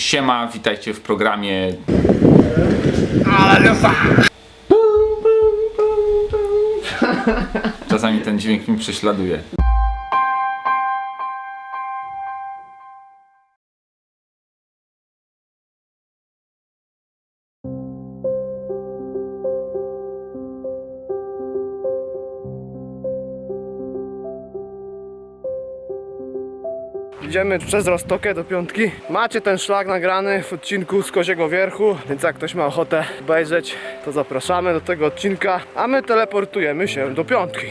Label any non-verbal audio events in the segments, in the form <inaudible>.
Siema, witajcie w programie Czasami ten dźwięk mi prześladuje. Idziemy przez Roztokę do piątki. Macie ten szlak nagrany w odcinku z Koziego Wierchu, więc jak ktoś ma ochotę obejrzeć, to zapraszamy do tego odcinka, a my teleportujemy się do piątki.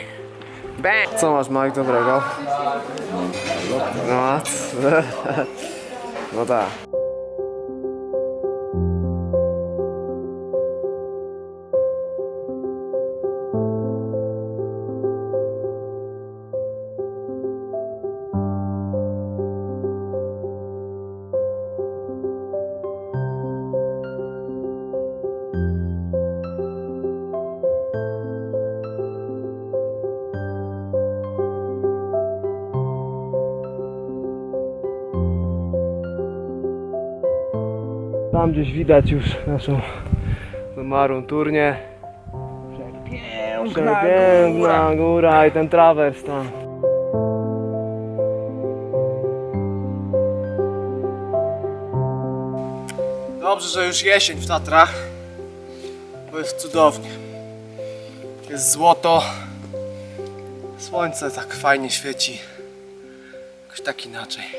Bang. Co masz Mike dobrego? No, no <laughs> tak. Tam gdzieś widać już naszą marą turnię. Przepiękna góra i ten trawers tam. Dobrze, że już jesień w Tatrach, bo jest cudownie. Jest złoto, słońce tak fajnie świeci, jakoś tak inaczej.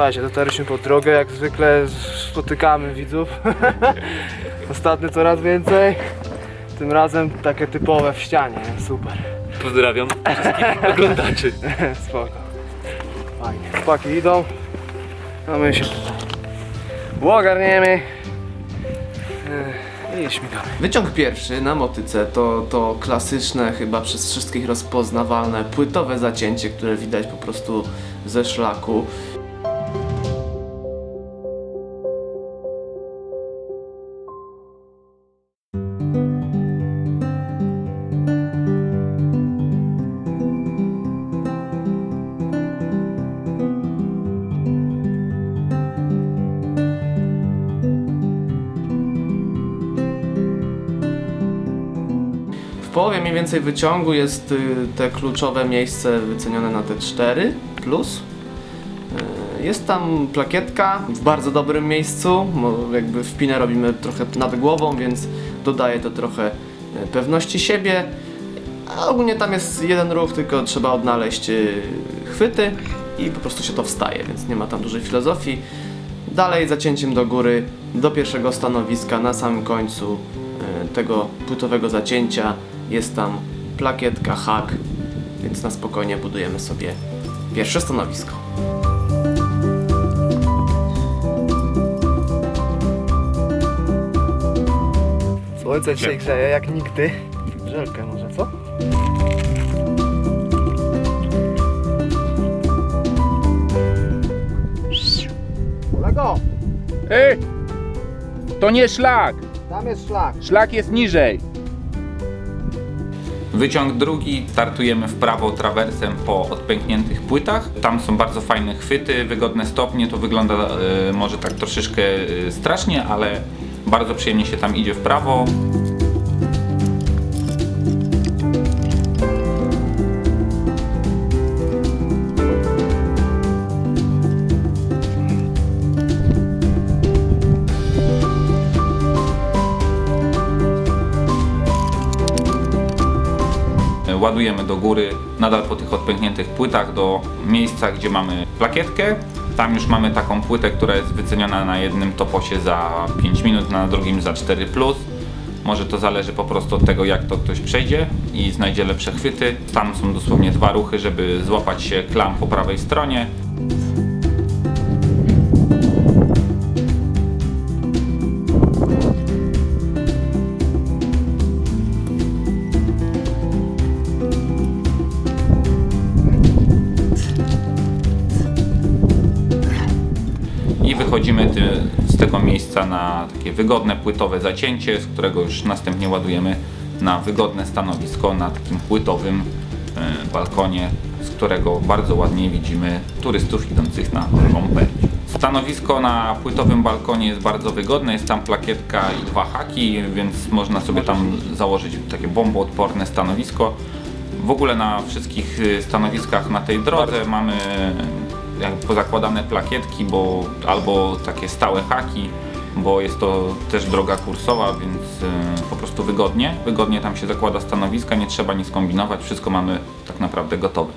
Słuchajcie, dotarliśmy pod drogę, jak zwykle spotykamy widzów. <laughs> Ostatnio coraz więcej. Tym razem takie typowe w ścianie, super. Pozdrawiam <laughs> wszystkich oglądaczy. <laughs> Spoko. Fajnie. Chłopaki idą, a my się tutaj ogarniemy. Ech, I śmigamy. Wyciąg pierwszy na motyce to, to klasyczne, chyba przez wszystkich rozpoznawalne, płytowe zacięcie, które widać po prostu ze szlaku. Połowie mniej więcej wyciągu jest y, te kluczowe miejsce wycenione na te 4 plus. Y, Jest tam plakietka w bardzo dobrym miejscu, jakby wpinę robimy trochę nad głową, więc dodaje to trochę y, pewności siebie. A ogólnie tam jest jeden ruch, tylko trzeba odnaleźć chwyty i po prostu się to wstaje, więc nie ma tam dużej filozofii. Dalej zacięciem do góry, do pierwszego stanowiska, na samym końcu tego płytowego zacięcia jest tam plakietka, hak, więc na spokojnie budujemy sobie pierwsze stanowisko. Słońce dzisiaj grzeje jak nigdy. Żelkę może, co? Kolego, Ej! To nie szlak! tam jest szlak. Szlak jest niżej. Wyciąg drugi, startujemy w prawo trawersem po odpękniętych płytach. Tam są bardzo fajne chwyty, wygodne stopnie. To wygląda e, może tak troszeczkę e, strasznie, ale bardzo przyjemnie się tam idzie w prawo. Ładujemy do góry, nadal po tych odpękniętych płytach do miejsca, gdzie mamy plakietkę. Tam już mamy taką płytę, która jest wyceniona na jednym toposie za 5 minut, na drugim za 4 plus. Może to zależy po prostu od tego, jak to ktoś przejdzie i znajdzie lepsze chwyty. Tam są dosłownie dwa ruchy, żeby złapać się klam po prawej stronie. I wychodzimy ty, z tego miejsca na takie wygodne płytowe zacięcie, z którego już następnie ładujemy na wygodne stanowisko na takim płytowym e, balkonie, z którego bardzo ładnie widzimy turystów idących na kąpeć. Stanowisko na płytowym balkonie jest bardzo wygodne, jest tam plakietka i dwa haki, więc można sobie tam założyć takie bomboodporne stanowisko. W ogóle na wszystkich y, stanowiskach na tej drodze mamy pozakładane plakietki, bo albo takie stałe haki, bo jest to też droga kursowa, więc y, po prostu wygodnie. Wygodnie tam się zakłada stanowiska, nie trzeba nic kombinować, wszystko mamy tak naprawdę gotowe.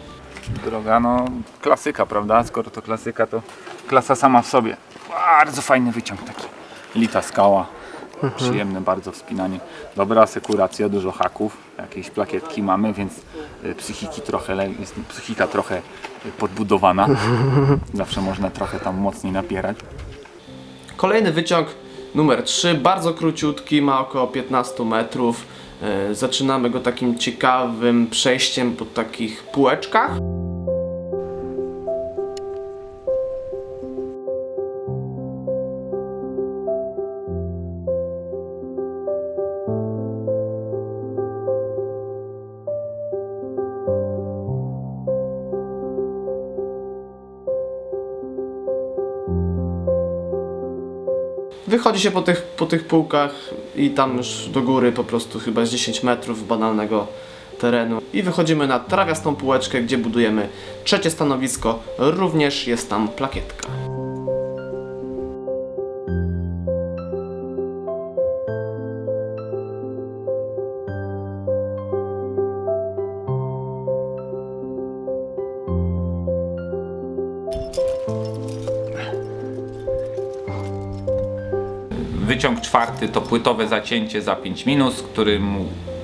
Droga, no klasyka, prawda? Skoro to klasyka, to klasa sama w sobie. Bardzo fajny wyciąg taki. Lita skała. Przyjemne bardzo wspinanie. Dobra asekuracja, dużo haków. Jakieś plakietki mamy, więc y, psychiki trochę, jest psychika trochę y, podbudowana. <laughs> Zawsze można trochę tam mocniej napierać. Kolejny wyciąg numer 3, bardzo króciutki, ma około 15 metrów. E, Zaczynamy go takim ciekawym przejściem po takich półeczkach. Wychodzi się po tych, po tych półkach i tam już do góry po prostu chyba z 10 metrów banalnego terenu. I wychodzimy na trawiastą półeczkę, gdzie budujemy trzecie stanowisko. Również jest tam plakietka. Wyciąg czwarty to płytowe zacięcie za 5 minut, z którym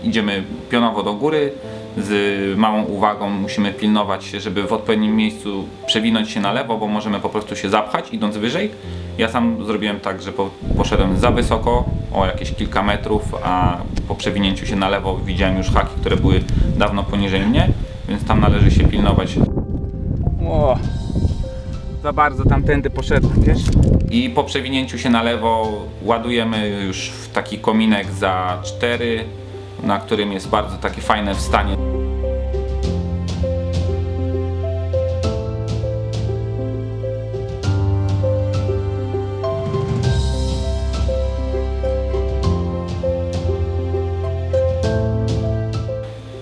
idziemy pionowo do góry. Z małą uwagą musimy pilnować się, żeby w odpowiednim miejscu przewinąć się na lewo, bo możemy po prostu się zapchać idąc wyżej. Ja sam zrobiłem tak, że po, poszedłem za wysoko, o jakieś kilka metrów, a po przewinięciu się na lewo widziałem już haki, które były dawno poniżej mnie, więc tam należy się pilnować O, za bardzo tamtędy poszedłem, wiesz? I po przewinięciu się na lewo ładujemy już w taki kominek za 4, na którym jest bardzo takie fajne wstanie.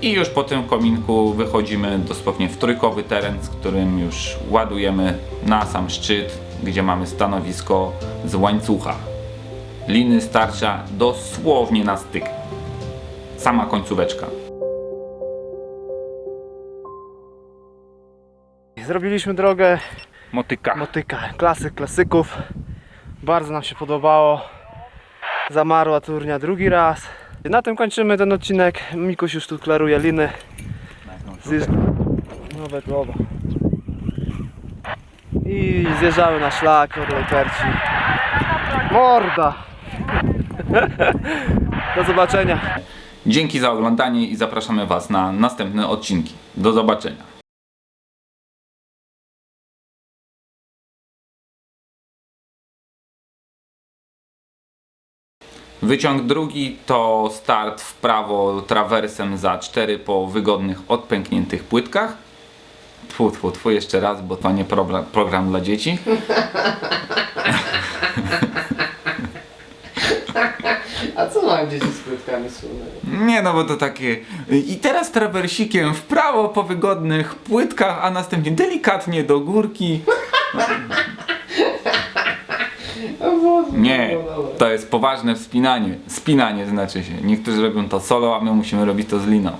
I już po tym kominku wychodzimy dosłownie w trójkowy teren, z którym już ładujemy na sam szczyt, gdzie mamy stanowisko z łańcucha. Liny starcza dosłownie na styk. Sama końcóweczka. Zrobiliśmy drogę Motyka. motyka, klasyk klasyków. Bardzo nam się podobało. Zamarła turnia drugi raz. Na tym kończymy ten odcinek. Mikuś już tu klaruje liny. Zjeżdż... Nowe głowa. I zjeżdżały na szlak od Lejperci. Morda! <laughs> Do zobaczenia. Dzięki za oglądanie i zapraszamy Was na następne odcinki. Do zobaczenia. Wyciąg drugi to start w prawo trawersem za 4 po wygodnych, odpękniętych płytkach. Tfu, tfu, tfu, jeszcze raz, bo to nie program, program dla dzieci. <laughs> A co mam dzieci z płytkami wspólnego? Nie no, bo to takie. I teraz trawersikiem w prawo po wygodnych płytkach, a następnie delikatnie do górki. <laughs> Nie, to jest poważne wspinanie. Spinanie znaczy się. Niektórzy robią to solo, a my musimy robić to z liną.